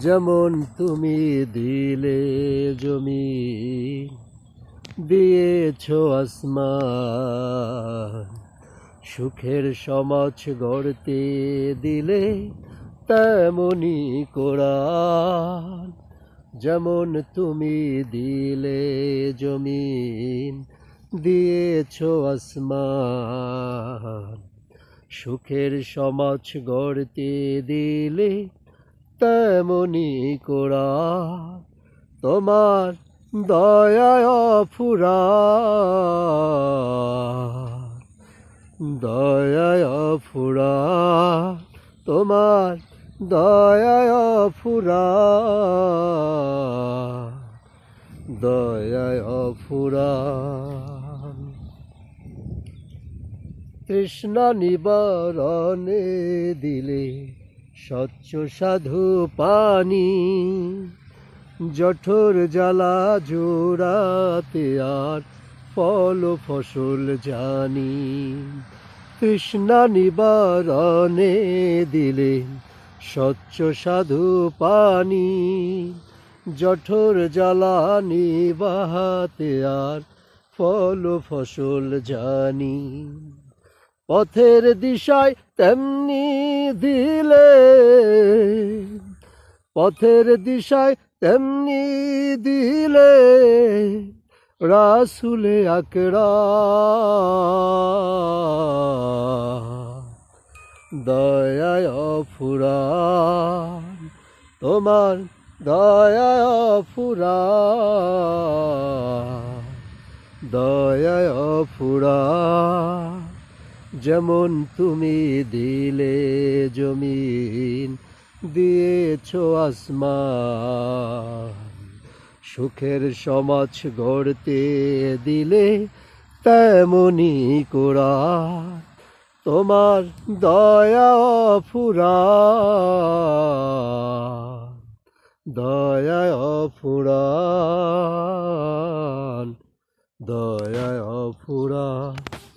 যেমন তুমি দিলে জমি, দিয়েছ আসমান। সুখের সমাজ গড়তে দিলে তেমনি কোরআন। যেমন তুমি দিলে জমিন দিয়েছ আসমান। সুখের সমাজ গড়তে দিলে তেমনি কোরা। তোমার দয়ায় ফুরা দয়ায় ফুরা তোমার দয়ায় ফুরা দয়ায় ফুরা কৃষ্ণ নিবারণে দিলে স্বচ্ছ সাধু পানি, জঠর জ্বালা জোড়াতে আর ফল ফসল জানি। কৃষ্ণা নিবারণে দিলে স্বচ্ছ সাধু পানি, জঠর জ্বালা নিবাহাতে আর ফল ফসল জানি। পথের দিশায় তেমনি দিলে, পথের দিশায় তেমনি দিলে, রাসুলে আকরা দয়ায় ফুরা তোমার দয়ায় ফুরা দয়ায় ফুরা যেমন তুমি দিলে জমিন, দিয়েছ আসমান। সুখের সমাজ গড়তে দিলে তেমনি কোরা। তোমার দয়া ফুরা দয়া ফুরান দয়া ফুরা